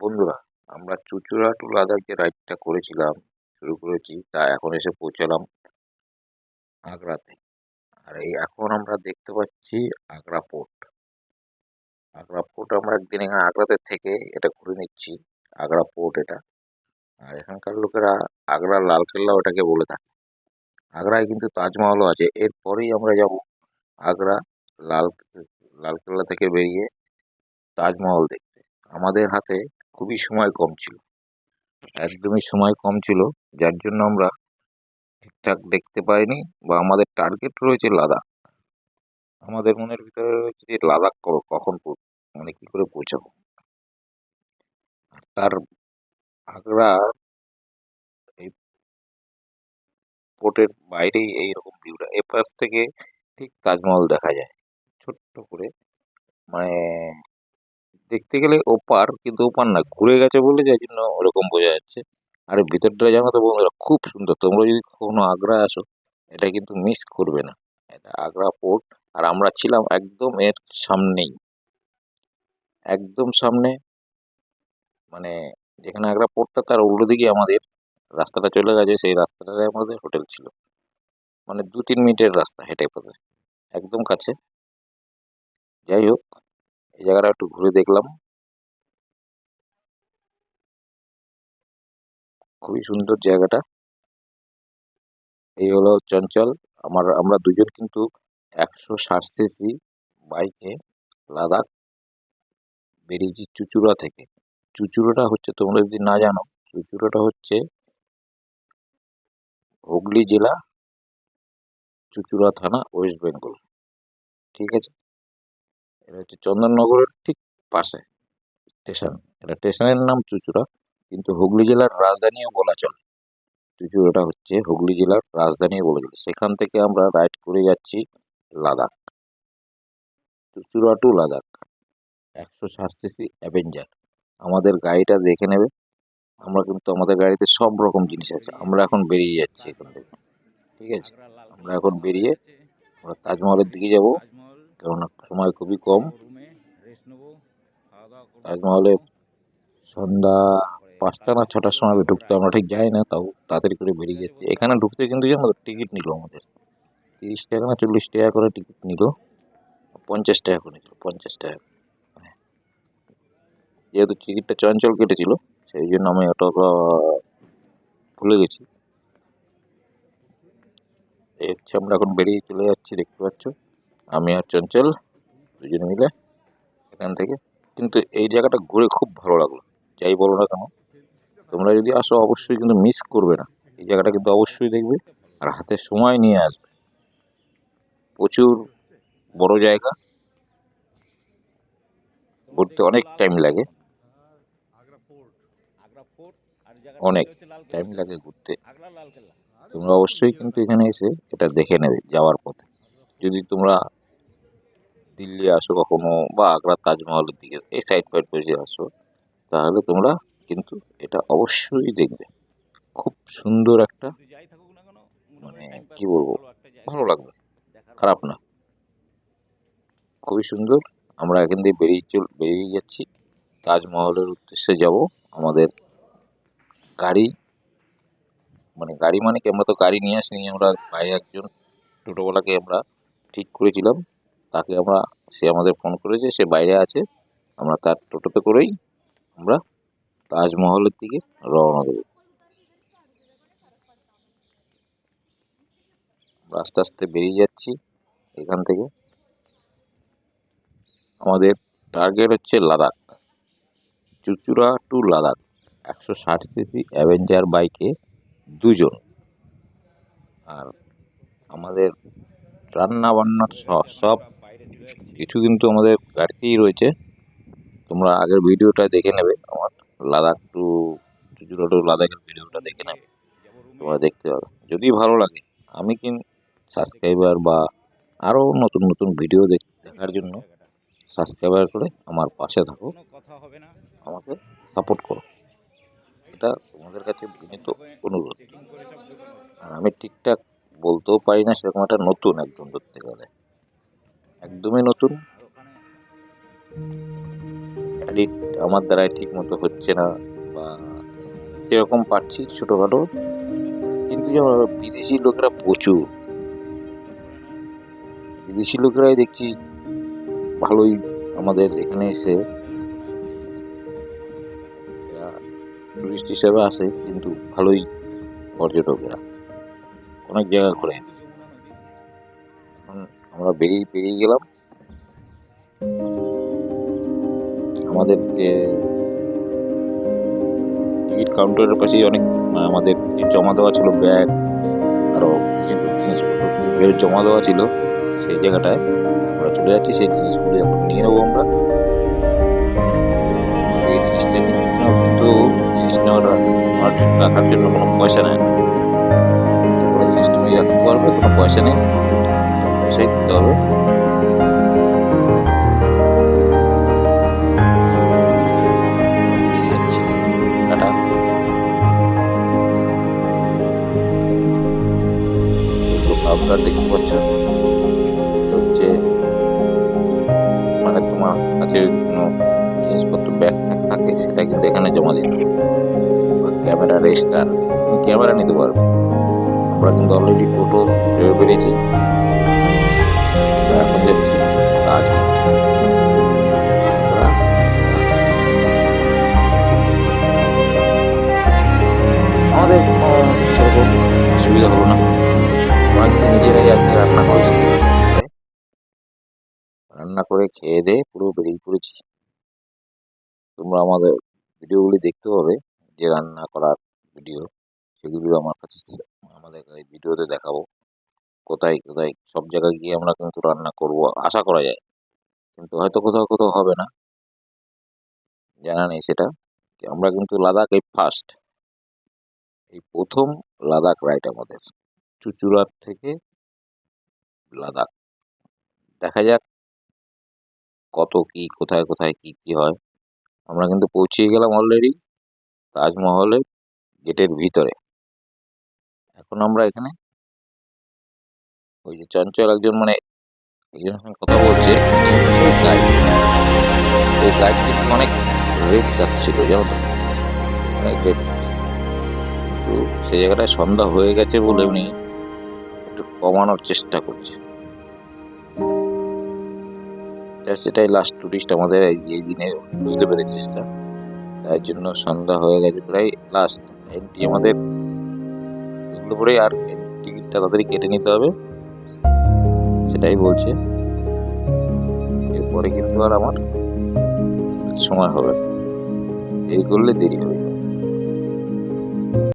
বন্ধুরা, আমরা চুচুড়া টু লাদাখ যে রাইডটা করেছিলাম, শুরু করেছি, তা এখন এসে পৌঁছালাম আগ্রাতে। আর এই এখন আমরা দেখতে পাচ্ছি আগ্রা পোর্ট আগ্রা পোর্ট আমরা একদিন এখানে আগ্রাতে থেকে এটা ঘুরে নিচ্ছি, আগ্রা পোর্ট এটা। আর এখানকার লোকেরা আগ্রার লালকেল্লা ওটাকে বলে থাকে। আগ্রায় কিন্তু তাজমহলও আছে। এরপরেই আমরা যাব আগ্রা লাল, লালকেল্লা থেকে বেরিয়ে তাজমহল দেখতে। আমাদের হাতে খুবই সময় কম ছিল। একদমই সময় কম ছিল, যার জন্য আমরা ঠিকঠাক দেখতে পাইনি বা আমাদের টার্গেট রয়েছে লাদাখ। আমাদের মনের ভিতরে রয়েছে যে লাদাখ কখন মানে কি করে পৌঁছাবো? তার আগ্রা এই পোর্টের বাইরেই এইরকম ভিউটা এ পাশ থেকে ঠিক তাজমহল দেখা যায়। ছোট্ট করে মানে দেখতে গেলে ওপার কিন্তু ওপার না। ঘুরে গেছে বলে যার জন্য ওরকম বোঝা যাচ্ছে। আর ভিতরটা জানো তো বন্ধুরা, খুব সুন্দর। তোমরা যদি কখনো আগ্রা আসো, এটা কিন্তু মিস করবে না। এটা আগ্রা পোর্ট আর আমরা ছিলাম একদম এর সামনেই। একদম সামনে মানে যেখানে আগ্রা পোর্টটা তার উল্টো দিকে আমাদের রাস্তাটা চলে গেছে। সেই রাস্তাটাতে আমাদের হোটেল ছিল। মানে দু তিন মিনিটের রাস্তা হেঁটে পড়ে একদম কাছে। যাই হোক এই জায়গাটা একটু ঘুরে দেখলাম। খুবই সুন্দর জায়গাটা। এই হলো চঞ্চল। আমার, আমরা দুজন কিন্তু একশো ষাট সিসি বাইকে লাদাখ বেরিয়েছি চুচুড়া থেকে। চুচুড়াটা হচ্ছে, তোমরা যদি না জানো, চুচুড়াটা হচ্ছে হুগলি জেলা চুচুড়া থানা ওয়েস্ট বেঙ্গল। ঠিক আছে? এটা হচ্ছে চন্দননগরের ঠিক পাশে স্টেশন। এটা স্টেশনের নাম চুচুড়া, কিন্তু হুগলি জেলার রাজধানীও বলা চলে। চুচুড়াটা হচ্ছে হুগলি জেলার রাজধানীও বলা চলে। সেখান থেকে আমরা রাইড করে যাচ্ছি লাদাখ। চুচুড়া টু লাদাখ। একশো ষাট অ্যাভেঞ্জার। আমাদের গাড়িটা দেখে নেবে। আমরা কিন্তু আমাদের গাড়িতে সব রকম জিনিস আছে। আমরা এখন বেরিয়ে যাচ্ছি এখান থেকে। ঠিক আছে? আমরা এখন বেরিয়ে আমরা তাজমহলের দিকে যাব। কেননা সময় খুবই কম। তাজমহলে সন্ধ্যা পাঁচটা না ছটার সময় ঢুকতে, আমরা ঠিক যাই না, তাও তাড়াতাড়ি করে বেরিয়ে যাচ্ছি। এখানে ঢুকতে কিন্তু তো টিকিট নিল আমাদের। তিরিশ টাকা না চল্লিশ টাকা করে টিকিট নিল। পঞ্চাশ টাকা করে নিল, পঞ্চাশ টাকা হ্যাঁ। যেহেতু টিকিটটা চঞ্চল কেটেছিল, সেই জন্য আমি ওটা ভুলে গেছি। এই হচ্ছে আমরা এখন বেরিয়ে চলে যাচ্ছি, দেখতে পাচ্ছ? আমি আর চঞ্চল দুজনে মিলে এখান থেকে। কিন্তু এই জায়গাটা ঘুরে খুব ভালো লাগল। যাই বলো না কেন, তোমরা যদি আসো অবশ্যই কিন্তু মিস করবে না। এই জায়গাটা কিন্তু অবশ্যই দেখবে আর হাতে সময় নিয়ে আসবে। প্রচুর বড় জায়গা। ঘুরতে অনেক টাইম লাগে। অনেক টাইম লাগে ঘুরতে। তোমরা অবশ্যই কিন্তু এখানে এসে এটা দেখে নেবে যাওয়ার পথে। যদি তোমরা দিল্লি আসো কখনো বা আগ্রা তাজমহলের দিকে, এই সাইড ফাইড করে আসো, তাহলে তোমরা কিন্তু এটা অবশ্যই দেখবে। খুব সুন্দর একটা মানে কি বলব, ভালো লাগবে, খারাপ না। খুবই সুন্দর, আমরা এখান দিয়ে বেরিয়ে চল, বেরিয়ে যাচ্ছি। তাজমহলের উদ্দেশ্যে যাব আমাদের গাড়ি মানে গাড়ি মানে কি, আমরা তো গাড়ি নিয়ে আসিনি, আমরা বাইরে একজন টোটোওয়ালাকে আমরা ঠিক করেছিলাম। তাকে আমরা, সে আমাদের ফোন করেছে, সে বাইরে আছে। আমরা তার টোটোতে করেই আমরা তাজমহলের দিকে রওনা দেবো। আমরা আস্তে আস্তে বেরিয়ে যাচ্ছি এখান থেকে। আমাদের টার্গেট হচ্ছে লাদাখ। চুচুড়া টু লাদাখ। একশো ষাট সিসি অ্যাভেঞ্জার বাইকে দুজন। আর আমাদের রান্না বান্নার সব সব কিছু কিন্তু আমাদের গাড়িতেই রয়েছে। তোমরা আগের ভিডিওটা দেখে নেবে আমার লাদাখ টু চুচুড়া টু লাদাখের ভিডিওটা দেখে নেবে তোমরা দেখতে পাবে। যদি ভালো লাগে আমি কিন সাবস্ক্রাইবার বা আরও নতুন নতুন ভিডিও দেখ- দেখার জন্য সাবস্ক্রাইবার করে আমার পাশে থাকো। আমাকে সাপোর্ট করো। এটা তোমাদের কাছে বিনীত অনুরোধ। আর আমি ঠিকঠাক বলতেও পারি না সেরকম একটা নতুন একদম ধরতে গেলে। একদমই নতুন। এডিট আমার দ্বারাই ঠিক মতো হচ্ছে না বা যেরকম পাচ্ছি ছোটোখাটো। কিন্তু বিদেশি লোকেরা প্রচুর। বিদেশি লোকেরাই দেখছি ভালোই আমাদের এখানে এসে টুরিস্ট হিসেবে আসে, কিন্তু ভালোই পর্যটকেরা। অনেক জায়গা ঘুরে। আমরা বেরিয়ে বেরিয়ে গেলাম। আমাদের টিকিট কাউন্টারের পাশেই অনেক, আমাদের জমা দেওয়া ছিল ব্যাগ, আরও কিছু জিনিসপত্র জমা দেওয়া ছিল সেই জায়গাটায় আমরা চলে যাচ্ছি। সেই জিনিসগুলো এখন নিয়ে নেব আমরা। এই জিনিসটা কিন্তু জিনিস নেওয়ার রাখার জন্য কোনো পয়সা নেয় না তারপরে জিনিস তুমি রাখতে পারবে কোনো পয়সা নেই। পয়সাই দিতে হবে আপনারা দেখতে পাচ্ছেন হচ্ছে মানে তোমার কাছে কোনো জিনিসপত্র, ব্যাগ ট্যাগ থাকে, সেটা কিন্তু এখানে জমা দিতে ক্যামেরা রেজিস্টার ক্যামেরা নিতে পারবে। আমরা কিন্তু অলরেডি টোটো চেপে কাজ আমাদের সেরকম অসুবিধা হলো না। নিজেরাই আজকে রান্না করেছি রান্না করে খেয়ে দিয়ে পুরো বেরিয়ে পড়েছি। তোমরা আমাদের ভিডিওগুলি দেখতে পাবে, যে রান্না করার ভিডিও। সেগুলো আমার কাছে, আমাদের ভিডিওতে দেখাবো। কোথায় কোথায়, সব জায়গায় গিয়ে আমরা কিন্তু রান্না করব, আশা করা যায়। কিন্তু হয়তো কোথাও কোথাও হবে না। জানা নেই সেটা। আমরা কিন্তু লাদাখ এই ফার্স্ট এই প্রথম লাদাখ রাইড আমাদের। চুচুড়ার থেকে লাদাখ। দেখা যাক কত কি, কোথায় কোথায় কি কি হয়। আমরা কিন্তু পৌঁছিয়ে গেলাম অলরেডি তাজমহলের গেটের ভিতরে। এখন আমরা এখানে ওই যে চঞ্চল একজন মানে সঙ্গে কথা বলছে এই কিন্তু অনেক রেট যাচ্ছিল, জানো তো? অনেক রেট কিন্তু সেই জায়গাটায় সন্ধ্যা হয়ে গেছে বলে উনি একটু কমানোর চেষ্টা করছে। এটাই লাস্ট টুরিস্ট আমাদের এই দিনে বুঝতে পেরেছে সেটা তাই জন্য সন্ধ্যা হয়ে গেছে প্রায় লাস্ট এন্ট্রি আমাদের। এগুলো পরেই আর টিকিটটা তাড়াতাড়ি কেটে নিতে হবে। সেটাই বলছে। এরপরে কিন্তু আর আমার সময় হবে এই করলে দেরি যাবে